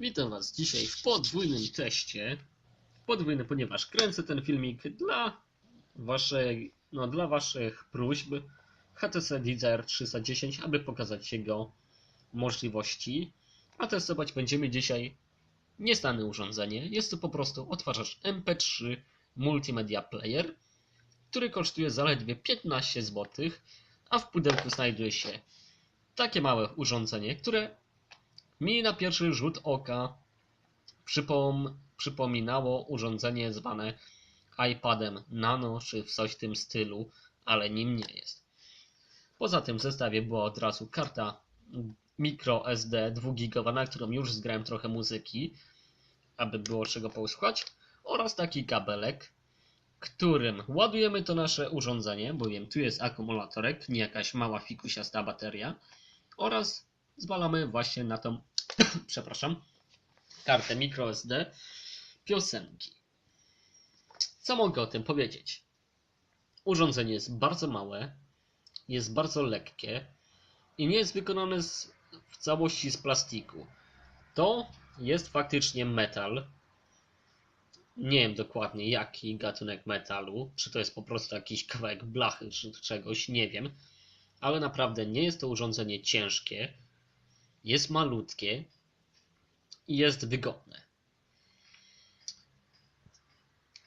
Witam Was dzisiaj w podwójnym teście. Podwójny, ponieważ kręcę ten filmik dla waszej, no, dla Waszych próśb HTC Desire 310, aby pokazać jego możliwości. A testować będziemy dzisiaj niestane urządzenie. Jest to po prostu odtwarzacz MP3 Multimedia Player, który kosztuje zaledwie 15 zł, a w pudełku znajduje się takie małe urządzenie, które mi na pierwszy rzut oka przypom przypominało urządzenie zwane iPadem Nano czy w coś w tym stylu, ale nim nie jest. Poza tym w zestawie była od razu karta microSD 2 GB, na którą już zgrałem trochę muzyki, aby było czego posłuchać, oraz taki kabelek, którym ładujemy to nasze urządzenie, bowiem tu jest akumulatorek, nie jakaś mała fikusiasta bateria, oraz zwalamy właśnie na tą, przepraszam, kartę microSD piosenki. Co mogę o tym powiedzieć? Urządzenie jest bardzo małe, jest bardzo lekkie i nie jest wykonane z, w całości z plastiku. To jest faktycznie metal. Nie wiem dokładnie jaki gatunek metalu, czy to jest po prostu jakiś kawałek blachy czy czegoś, nie wiem. Ale naprawdę nie jest to urządzenie ciężkie, jest malutkie i jest wygodne.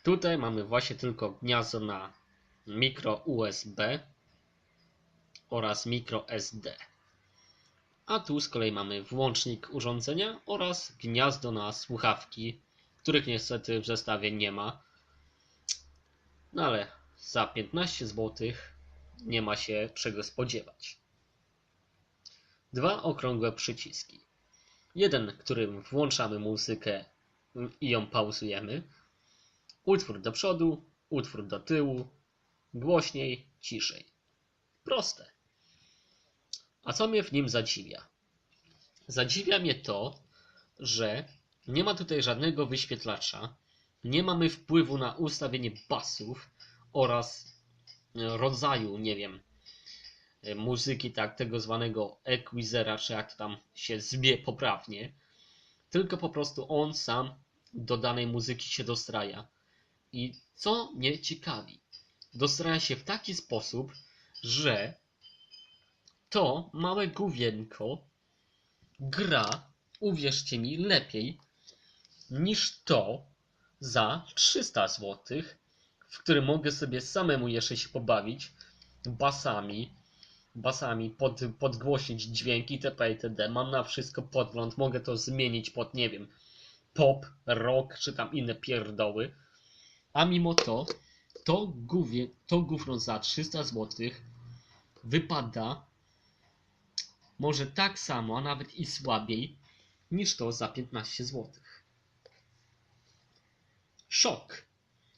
Tutaj mamy właśnie tylko gniazdo na mikro USB oraz mikro SD. A tu z kolei mamy włącznik urządzenia oraz gniazdo na słuchawki, których niestety w zestawie nie ma. No ale za 15 zł nie ma się czego spodziewać. Dwa okrągłe przyciski. Jeden, którym włączamy muzykę i ją pauzujemy. Utwór do przodu, utwór do tyłu, głośniej, ciszej. Proste. A co mnie w nim zadziwia? Zadziwia mnie to, że nie ma tutaj żadnego wyświetlacza, nie mamy wpływu na ustawienie basów oraz rodzaju, nie wiem, muzyki, tak, tego zwanego equizera, czy jak to tam się zwie poprawnie, tylko po prostu on sam do danej muzyki się dostraja. I co mnie ciekawi, dostraja się w taki sposób, że to małe główienko gra, uwierzcie mi, lepiej niż to za 300 zł, w którym mogę sobie samemu jeszcze się pobawić basami, basami, pod, podgłosić dźwięki itp. itd. Mam na wszystko podgląd, mogę to zmienić pod, nie wiem, pop, rock, czy tam inne pierdoły. A mimo to, to, gówie, to gówno za 300 zł wypada może tak samo, a nawet i słabiej, niż to za 15 zł. Szok.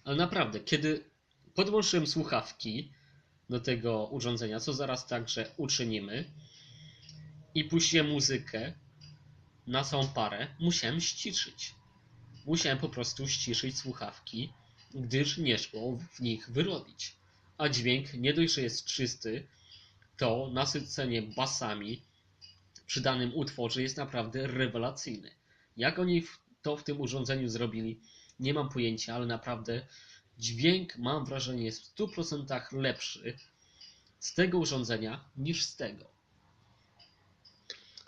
Ale naprawdę, kiedy podłączyłem słuchawki do tego urządzenia, co zaraz także uczynimy, i puściłem muzykę na całą parę, musiałem ściszyć. Musiałem po prostu ściszyć słuchawki, gdyż nie szło w nich wyrobić. A dźwięk nie dość, że jest czysty, to nasycenie basami przy danym utworze jest naprawdę rewelacyjne. Jak oni to w tym urządzeniu zrobili, nie mam pojęcia, ale naprawdę dźwięk, mam wrażenie, jest w 100% lepszy z tego urządzenia niż z tego.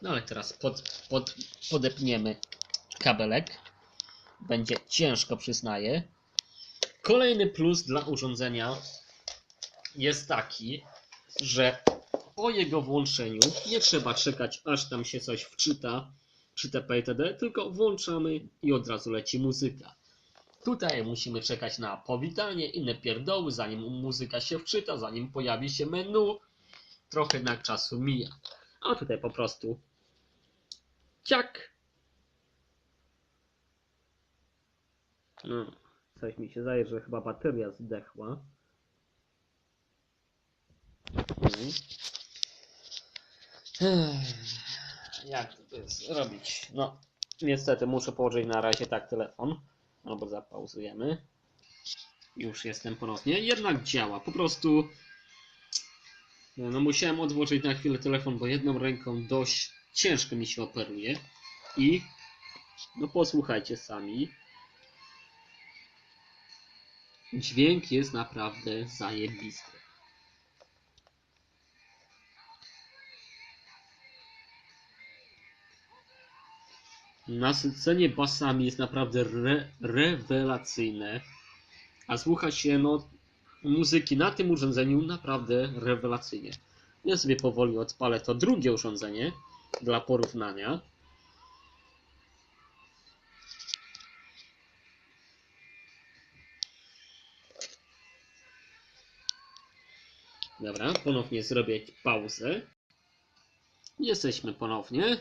No ale teraz pod, pod, podepniemy kabelek. Będzie ciężko, przyznaję. Kolejny plus dla urządzenia jest taki, że po jego włączeniu nie trzeba czekać, aż tam się coś wczyta, czy TP tylko włączamy i od razu leci muzyka. Tutaj musimy czekać na powitanie, inne pierdoły, zanim muzyka się wczyta, zanim pojawi się menu. Trochę jednak czasu mija. A tutaj po prostu ciak. No, coś mi się zdaje, że chyba bateria zdechła. Mhm. Jak to jest robić? No, niestety muszę położyć na razie tak telefon. Albo zapauzujemy. Już jestem ponownie. Jednak działa. Po prostu no musiałem odłożyć na chwilę telefon, bo jedną ręką dość ciężko mi się operuje. I No posłuchajcie sami. Dźwięk jest naprawdę zajebisty. Nasycenie basami jest naprawdę re rewelacyjne, a słucha się no, muzyki na tym urządzeniu naprawdę rewelacyjnie. Ja sobie powoli odpalę to drugie urządzenie dla porównania. Dobra, ponownie zrobię pauzę. Jesteśmy ponownie.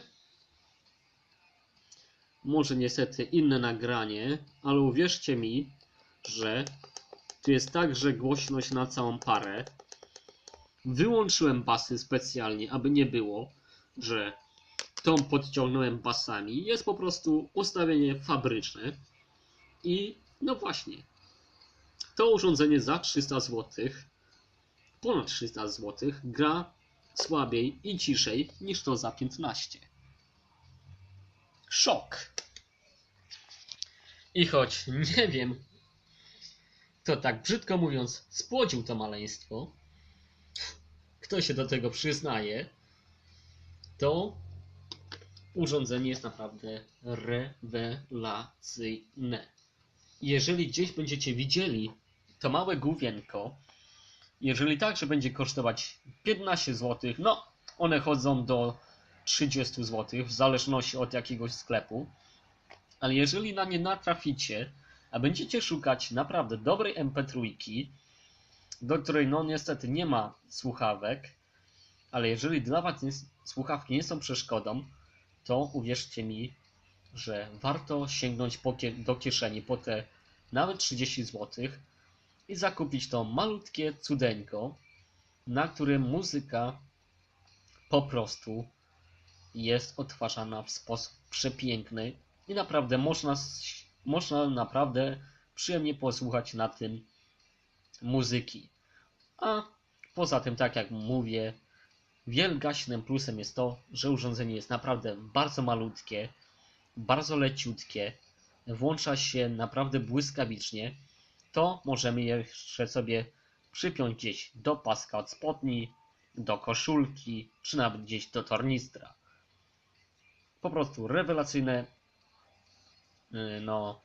Może niestety inne nagranie, ale uwierzcie mi, że tu jest także głośność na całą parę. Wyłączyłem basy specjalnie, aby nie było, że tą podciągnąłem basami. Jest po prostu ustawienie fabryczne. I no właśnie, to urządzenie za 300 zł, ponad 300 zł, gra słabiej i ciszej niż to za 15. Szok. I choć nie wiem, kto tak brzydko mówiąc spłodził to maleństwo, kto się do tego przyznaje, to urządzenie jest naprawdę rewelacyjne. Jeżeli gdzieś będziecie widzieli to małe główienko, jeżeli tak, że będzie kosztować 15 zł, no one chodzą do 30 zł w zależności od jakiegoś sklepu, ale jeżeli na nie natraficie, a będziecie szukać naprawdę dobrej MP3, do której no niestety nie ma słuchawek, ale jeżeli dla Was nie, słuchawki nie są przeszkodą, to uwierzcie mi, że warto sięgnąć do kieszeni po te nawet 30 zł i zakupić to malutkie cudeńko, na którym muzyka po prostu jest odtwarzana w sposób przepiękny i naprawdę można, można naprawdę przyjemnie posłuchać na tym muzyki. A poza tym, tak jak mówię, wielgaśnym plusem jest to, że urządzenie jest naprawdę bardzo malutkie, bardzo leciutkie, włącza się naprawdę błyskawicznie, to możemy jeszcze sobie przypiąć gdzieś do paska od spodni, do koszulki, czy nawet gdzieś do tornistra. Po prostu rewelacyjne, yy, no,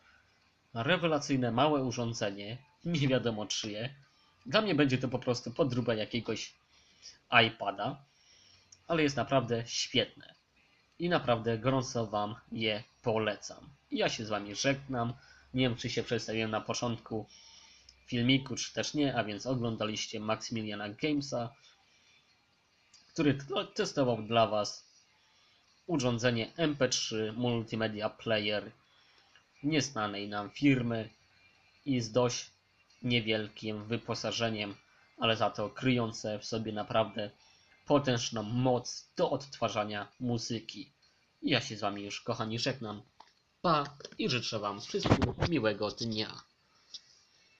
rewelacyjne małe urządzenie, nie wiadomo czyje. Dla mnie będzie to po prostu podróba jakiegoś iPada, ale jest naprawdę świetne. I naprawdę gorąco Wam je polecam. Ja się z Wami żegnam. Nie wiem, czy się przedstawiłem na początku filmiku, czy też nie, a więc oglądaliście Maximiliana Gamesa, który testował dla Was urządzenie MP3 Multimedia Player nieznanej nam firmy i z dość niewielkim wyposażeniem, ale za to kryjące w sobie naprawdę potężną moc do odtwarzania muzyki. Ja się z Wami już, kochani, żegnam. Pa i życzę Wam wszystkim miłego dnia.